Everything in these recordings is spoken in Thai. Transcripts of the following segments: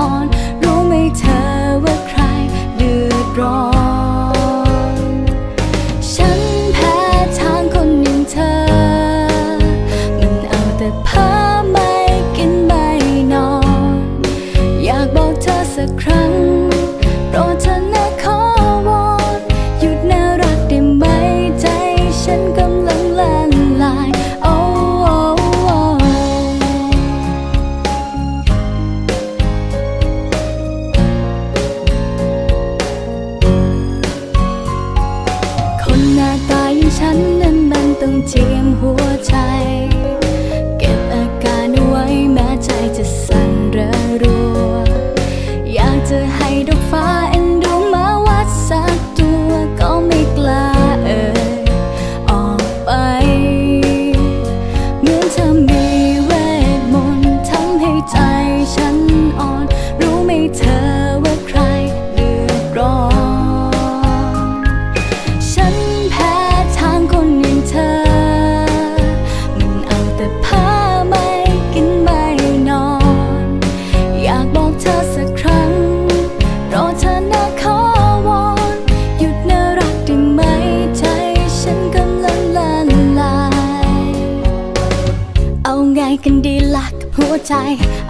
ฉั เจียมหัวใจ เก็บอาการเอาไว้แม้ใจจะสั่นระรัว อยากจะให้ดอกฟ้าเอ็นดูมาวัดสักตัวก็ไม่กล้าเอ่ยออกไปเหมือนเธอมีเวทมนต์ทำให้ใจฉัน ไงกันดีล่ะกับหัวใจ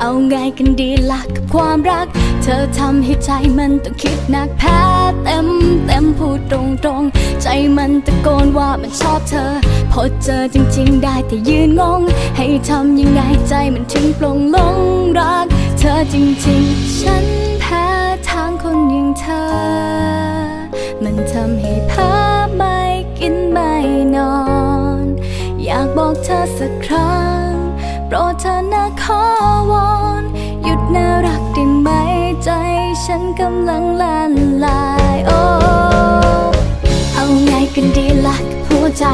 เอาไงกันดีล่ะกับความรัก เธอทำให้ใจมันต้องคิดหนักแพ้เต็มเต็มพูดตรงตรงใจมันตะโกนว่ามันชอบเธอ พอเจอจริงๆได้แต่ยืนงง ให้ทำยังไงใจมันถึงปลงลงรัก เธอจริงๆ ฉันแพ้ทางคนอย่างเธอ มันทำให้พ้าไม่กินไม่นอน อยากบอกเธอสักครั้ง โปรดเธอนะขอวอนหยุดน่ารักได้ไหมใจฉันกำลังละลายโอ้เอาไงกันดีล่ะกับหัวใจ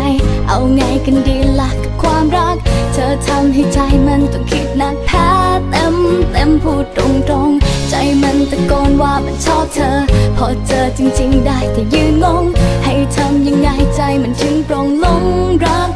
เอาไงกันดีล่ะกับความรัก เธอทำให้ใจมันต้องคิดหนักแพ้เต็มเต็มพูดตรงตรงใจมันตะโกนว่ามันชอบเธอ พอเจอจริง ๆ ได้แต่ยืนงง ให้ทำยังไงใจมันถึงปรงลงรัก